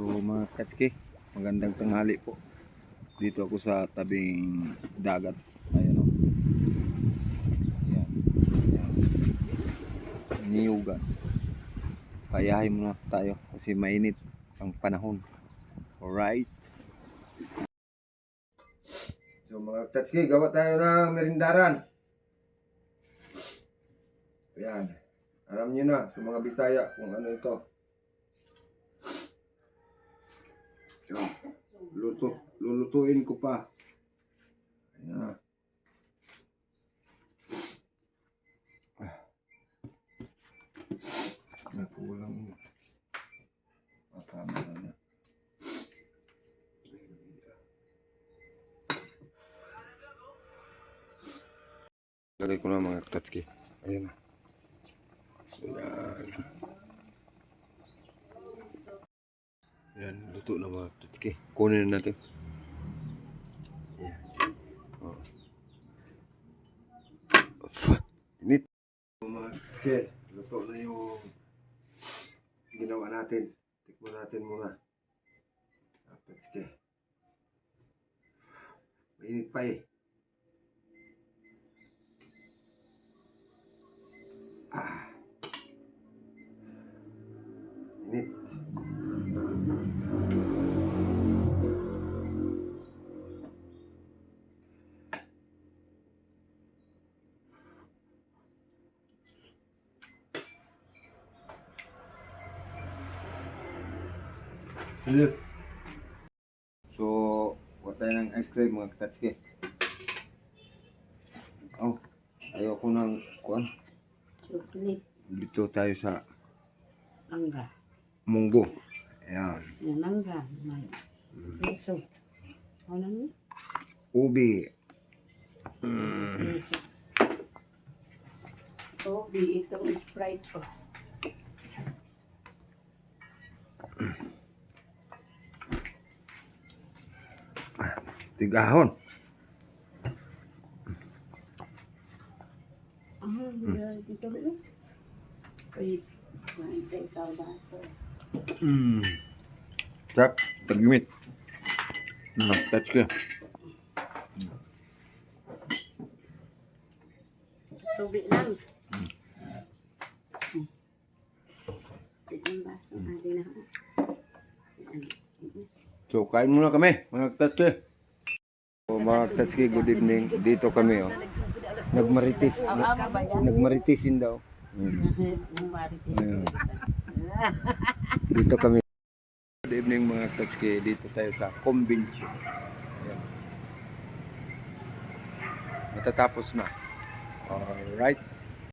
So mga katski, magandang tanghali po. Dito ako sa tabing dagat. Ayan o. Ayan. Ayan. Niyugan. Payahin muna tayo kasi mainit ang panahon. Alright. So mga katski, gawa tayo ng merindaran. Ayan. Alam niyo na sa mga Bisaya kung ano ito. Ayan. Luto, lulutuin ko pa. Ayan. Ah. Nakulang yun. Ah, tama na na. Lagay ko na mga tatski. Ayan na. Ayan. Ayan, luto na mga tatski. Kunin na natin. Ayan. Oh. Ufa, Init. Mga tatski, luto na yung ginawa natin. Tikman natin muna. Tatski. Mainit pa eh. Init. Silip. So, kuha tayo ng ice cream mga katatski. Oh, ayoko ng kuan. Chocolate, Dito tayo sa mangga. Munggo. Ayan. Yan, mangga. May puso. Ano ni? Ubi. Mm. Tobi, itong Sprite ko. Tigahon. Ah, dito rin. Wait, ikaw baso. Mm. Tap, tagmit. Mm, touch ka. Tobi lang. Yan. So, kain muna kami, mga tatski. So, mga tatski, good evening. Dito kami, oh. Nagmaritis. Nag, nagmaritisin daw. Ayun. Dito kami. Good evening mga tatski. Dito tayo sa convention. Ayan. Matatapos na. Alright.